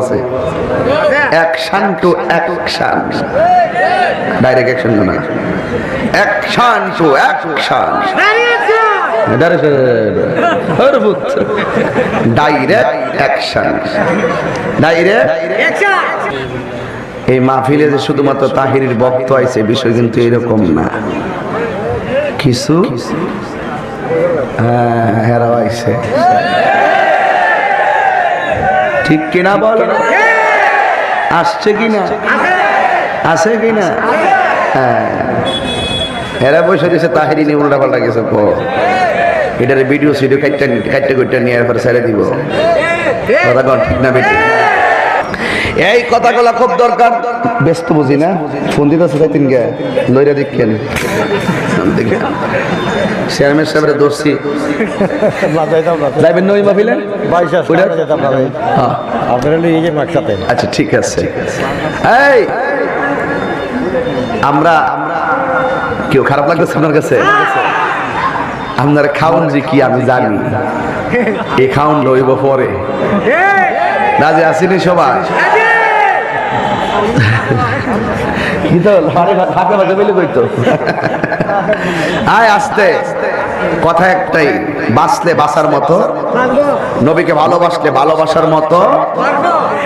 আছে। Action to action direct action না action to action direct action direct এই মাহফিলে যে শুধুমাত্র তাহিরির বক্ত আইছে বিষয় কিন্তু এরকম না। কিছু? হ্যাঁ হেরাও আইছে। ঠিক কিনা বল? আসছে কিনা? আছে কিনা? হ্যাঁ। পয়সা দিয়েছে তাহের নিয়ে উল্টা পাল্টা গেছে এটার ভিডিও সিডিও কাটটা কাটটা কাটটা নিয়ে এরপরে ছেড়ে দিব। কথা ঠিক না বেটি এই কথাগুলো খুব দরকার। ব্যস্ত বুঝি না? ফোন দিতেছে তাই তিন গে লইরা দেখেন চেয়ারম্যান সাহেবের দোষী যাইবেন নই ওইটা? হ্যাঁ। আচ্ছা ঠিক আছে। এই! আমরা কেউ খারাপ লাগতেছে আপনার কাছে? আপনার খাউন যে কি আমি জানি। এই খাউন লইব পরে। রাজে আসিনি সবাই? আয় আসতে। কথা একটাই বাঁচলে বাঁচার মতো নবীকে ভালোবাসলে ভালোবাসার মতো।